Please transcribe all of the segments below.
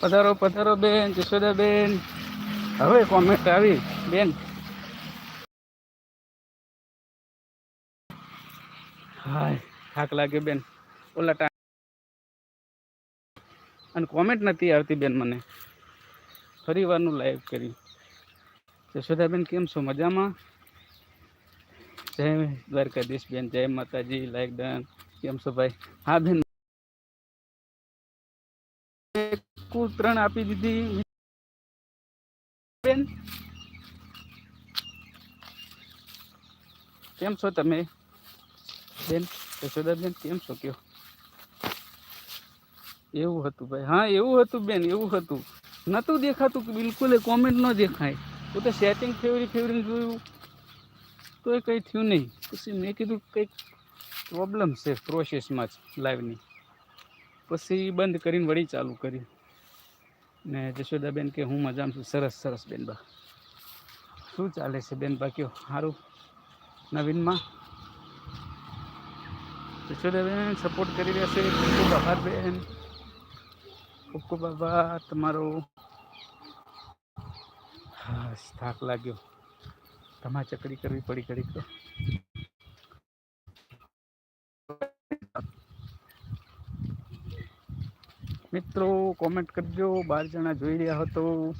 પધારો પધારો બેન જશોદા બેન હવે કોમેન્ટ આવી. બેન. હાય, થાક લાગ્યો બેન. ઓલા ટાઈમ અને કોમેન્ટ નથી આવતી બેન મને. ફરી વારનું લાઈવ કરી. જશોદાબેન, કેમ છો? મજામાં? જય દ્વારકાધીશ બેન, જય માતાજી લાઈક ડન કેમ છો ભાઈ? હા બેન કુલ ત્રણ આપી દીધી. બેન, કેમ છો તમે? બેન યશોદાબેન કેમ છો? કયો. એવું હતું ભાઈ. હા, એવું હતું બેન, એવું હતું. નતું દેખાતું કે બિલકુલ કોમેન્ટ ન દેખાય. હું તો સેટિંગ ફેવરી ફેવરી જોયું. તો એ કંઈ થયું નહીં. પછી મેં કીધું કંઈક પ્રોબ્લેમ છે પ્રોસેસમાં જ લાઈવની પછી બંધ કરીને વળી ચાલુ કરી. ને જશોદાબેન કે હું મજામાં છું. સરસ સરસ બેન બા. શું ચાલે છે બેન બા? કયો? સારું નવીનમાં? જશોદાબેન સપોર્ટ કરી રહ્યા છે. ખૂબ ખૂબ આભાર બેન. ખૂબ ખૂબ આભાર તમારો. હા, થાક લાગ્યો. તમારે ચકડી કરવી પડી ઘડીક. તો મિત્રો કોમેન્ટ કરજો. બાર જણા જોઈ રહ્યા હતો.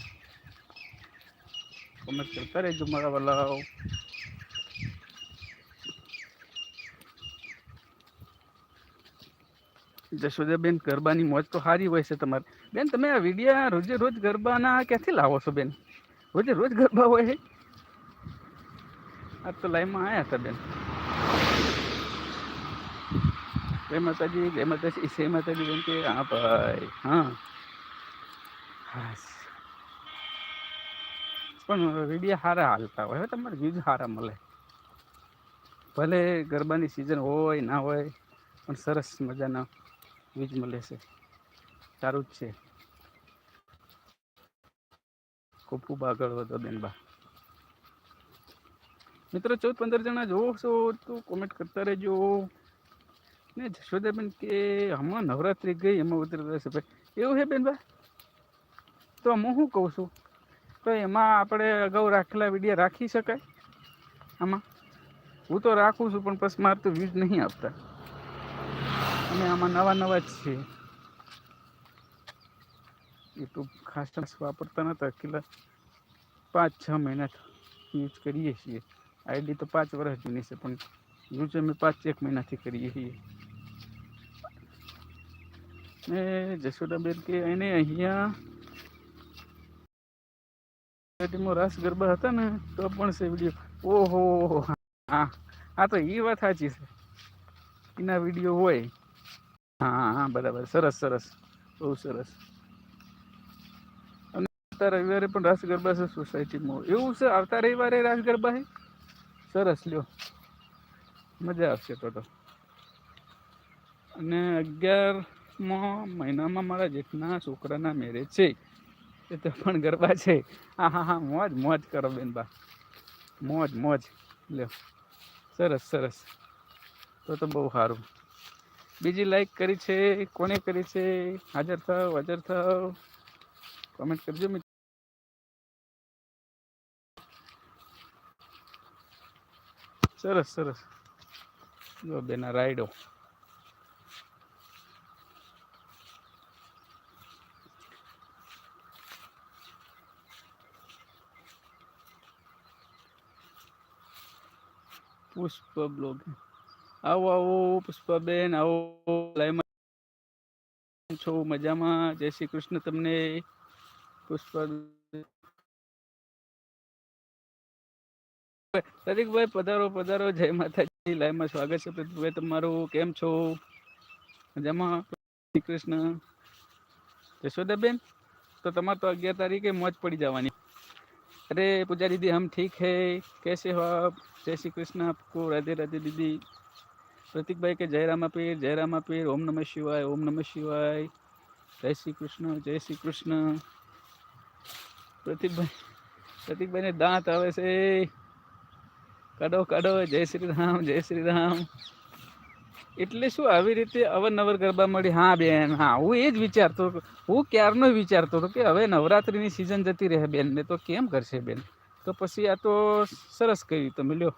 કોમેન્ટ કરતા રહેજો મારા વાલાઓ. જશોદાબેન, ગરબાની મોજ તો સારી હોય છે તમારે. બેન, તમે આ વિડીયા રોજે રોજ ગરબાના ક્યાંથી લાવો છો બેન? રોજે રોજ ગરબા હોય આ તો લાઈવમાં આવ્યા હતા બેન. જય માતાજી જય માતાજી જય માતાજી બેન કે હા ભાઈ, હા. પણ વિડીયા સારા હાલતા હોય હવે તમારે વ્યૂઝ સારા મળે. ભલે ગરબાની સિઝન હોય, ના હોય, પણ સરસ મજાના વ્યૂઝ મળે છે. સારું જ છે. ખૂબ ખૂબ આગળ વધો બેનબા મિત્રો, ચૌદ પંદર જણા જોવો છો તો કોમેન્ટ કરતા રહેજો. ને જશોદાબેન કે હમણાં નવરાત્રિ ગઈ, એમાં ઉતરતા હશે ભાઈ, એવું છે બેનબા તો હું શું કહું છું? તો એમાં આપણે અગાઉ રાખેલા વીડિયો રાખી શકાય? આમાં? હું તો રાખું છું, પણ પછી મારે તો વ્યૂઝ નહીં આપતા. અને આમાં નવા નવા જ છે યુટ્યુબ ખાસ વાપરતા નહોતા કેટલા? પાંચ છ મહિના યુઝ કરીએ છીએ. આઈડી તો પાંચ વર્ષ જૂની છે, પણ યુઝ અમે પાંચ એક મહિનાથી કરીએ છીએ. ને જશોદાબેન કે એને અહીંયા સોસાયટીમાં રાસ ગરબા હતા ને, તો પણ છે વીડિયો. ઓહો, હા હા, તો એ વાત સાચી છે. એના વીડિયો હોય. હા હા બરાબર. સરસ સરસ. બહુ સરસ. અને આવતા રવિવારે પણ રાસ ગરબા છે સોસાયટીમાં. એવું છે, આવતા રવિવારે રાસ ગરબા છે? સરસ, લ્યો. મજા આવશે તો તો. અને અગિયારમાં મહિનામાં મારા જેઠના છોકરાના મેરેજ છે. એ તો પણ ગરબા છે. હા હા હા, મોજ મોજ કરો બેન બા. મોજ મોજ. લ્યો. સરસ સરસ. તો તો બહુ સારું. બીજી લાઈક કરી છે. કોને કરી છે? હાજર થાવ હાજર થાવ. કોમેન્ટ કરજો મિત્રો સરસ સરસ. જો બેના રાયડો પુષ્પ બ્લોગ આવો આવો, પુષ્પાબેન, આવો લાઈવમાં છો, મજામાં? જય શ્રી કૃષ્ણ તમને. પુષ્પા પ્રતિકભાઈ, પધારો પધારો. જય માતાજી. લાઈવમાં સ્વાગત છે પ્રતિકભાઈ તમારું. કેમ છો? મજામાં? શ્રી કૃષ્ણ. જશોદાબેન, તો તમારે તો અગિયાર તારીખે મોજ પડી જવાની. अरे पूजा दीदी हम ठीक है कैसे हो आप जय श्री कृष्ण आपको राधे राधे दीदी प्रतीक भाई के जय रामा पीर जय रामा पीर ओम नमः शिवाय ओम नमः शिवाय जय श्री कृष्ण जय श्री कृष्ण प्रतीक भाई प्रतीक भाई ભાઈને दांत આવે से કાઢો કાઢો जय श्री राम जय श्री राम એટલે શું આવી રીતે અવનવર ગરબા મળી? હા, બેન, હા, હું એ જ વિચારતો હતો. હું ક્યારનો વિચારતો હતો કે હવે નવરાત્રિની સિઝન જતી રહે બેન, ને તો કેમ કરશે બેન? તો પછી આ તો સરસ કર્યું તમે, લ્યો.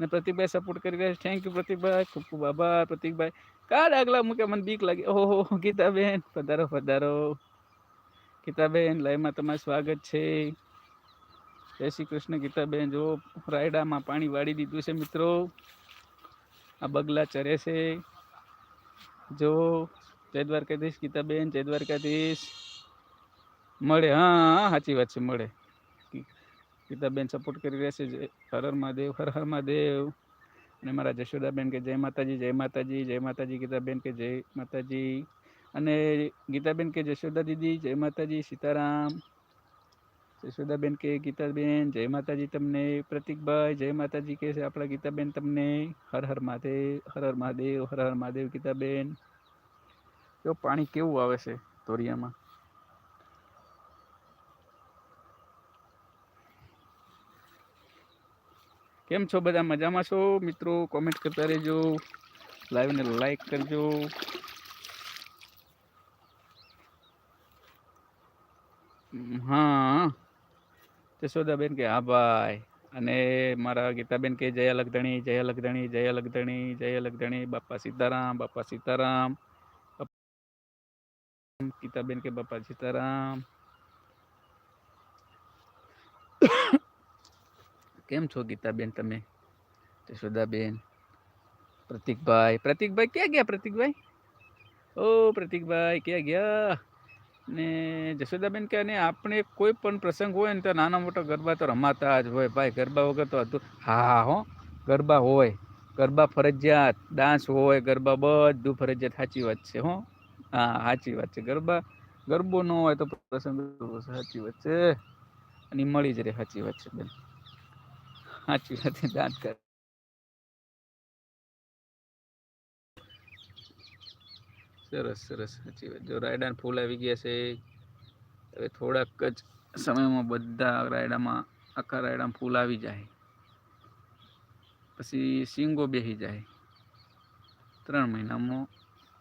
ને પ્રતિકભાઈ સપોર્ટ કરી રહ્યા થેન્ક યુ પ્રતિકભાઈ. ખૂબ ખૂબ આભાર, પ્રતિકભાઈ. કા ડાગલા મૂકે મને બીક લાગે. ઓહો, ગીતાબેન, પધારો પધારો. ગીતાબેન, લાઈવમાં તમારું સ્વાગત છે. જય શ્રી કૃષ્ણ, ગીતાબેન. જો રાયડામાં પાણી વાળી દીધું છે, મિત્રો. આ બગલા ચરે છે. જો જય દ્વારકાધીશ ગીતાબેન જય દ્વારકાધીશ મળે. હા સાચી વાત છે, મળે. ગીતાબેન સપોર્ટ કરી રહ્યા છે. હર હર મહાદેવ, હર હર મહાદેવ. અને મારા જશોદાબેન કે જય માતાજી જય માતાજી જય માતાજી, ગીતાબેન કે જય માતાજી. અને ગીતાબેન કે જશોદા દીદી, જય માતાજી, સીતારામ. જશોદાબેન કે ગીતાબેન, જય માતાજી તમને, પ્રતિકભાઈ, જય માતાજી કે છે આપણા ગીતાબેન તમને, હર હર મહાદેવ, હર હર મહાદેવ, હર હર મહાદેવ ગીતાબેન. જો પાણી કેવું આવે છે ધોરિયામાં? કેમ છો બધા? મજામાં છો? મિત્રો કોમેન્ટ કરતા રહેજો લાઈવને લાઈક કરજો. હા. જશોદાબેન કે, હા ભાઈ. અને મારા ગીતાબેન કે, જય લગધણી જય લગધણી જય લગધણી જય લગધણી બાપા સીતારામ બાપા સીતારામ. ગીતાબેન કે, બાપા સીતારામ. કેમ છો ગીતાબેન તમે? જશોદાબેન પ્રતિકભાઈ. પ્રતિકભાઈ ક્યાં ગયા પ્રતિકભાઈ? ઓ પ્રતિકભાઈ, ક્યાં ગયા? ને જશોદાબેન કે ને આપણે કોઈ પણ પ્રસંગ હોય ને તો નાના મોટા ગરબા તો રમાતા જ હોય. ભાઈ, ગરબા વગર તો હતું હા, હો ગરબા હોય. ગરબા ફરજિયાત. ડાન્સ હોય, ગરબા બધું ફરજિયાત. સાચી વાત છે, હો. હા, સાચી વાત છે. ગરબા ગરબો ન હોય તો પ્રસંગ સાચી વાત છે. અને મળી જ રહે, સાચી વાત છે, બેન. સાચી વાત છે, દાંત કર સરસ સરસ સાચી વાત. જો રાયડાના ફૂલ આવી ગયા છે હવે થોડાક જ સમયમાં બધા રાયડામાં આખા રાયડામાં ફૂલ આવી જાય. પછી સિંગો બેસી જાય. ત્રણ મહિનામાં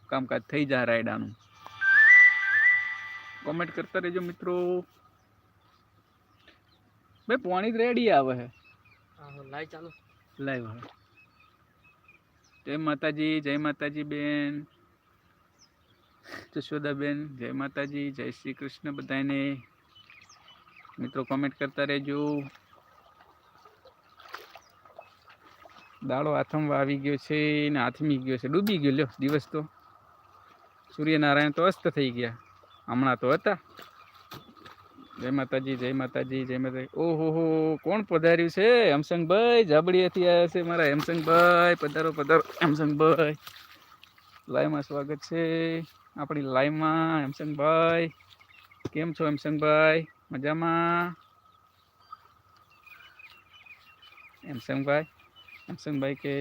કામકાજ થઈ જાય રાયડાનું. કોમેન્ટ કરતા રહેજો મિત્રો. ભાઈ પાણી રેડી આવે છે લાઈવ ચાલુ. લાઈવ હવે જય માતાજી જય માતાજી બેન. જશોદાબેન જય માતાજી, જય શ્રી કૃષ્ણ બધાને મિત્રો કોમેન્ટ કરતા રહેજો. દાડો આથમવા આવી ગયો છે ને હાથમી ગયો છે. ડૂબી ગયો, લ્યો, દિવસ તો. સૂર્યનારાયણ તો અસ્ત થઈ ગયા. હમણાં તો હતા. જય માતાજી જય માતાજી જય માતાજી. ઓહો હો, કોણ પધાર્યું છે? હેમસંગભાઈ જાબડીયાથી આવ્યા છે મારા હેમસંગભાઈ. પધારો પધારો. હેમસંગભાઈ. લાઈવમાં સ્વાગત છે. આપણી લાઈવમાં હેમસંગભાઈ કેમ છો હેમસંગભાઈ મજામાં? હેમસંગભાઈ હેમસંગભાઈ કે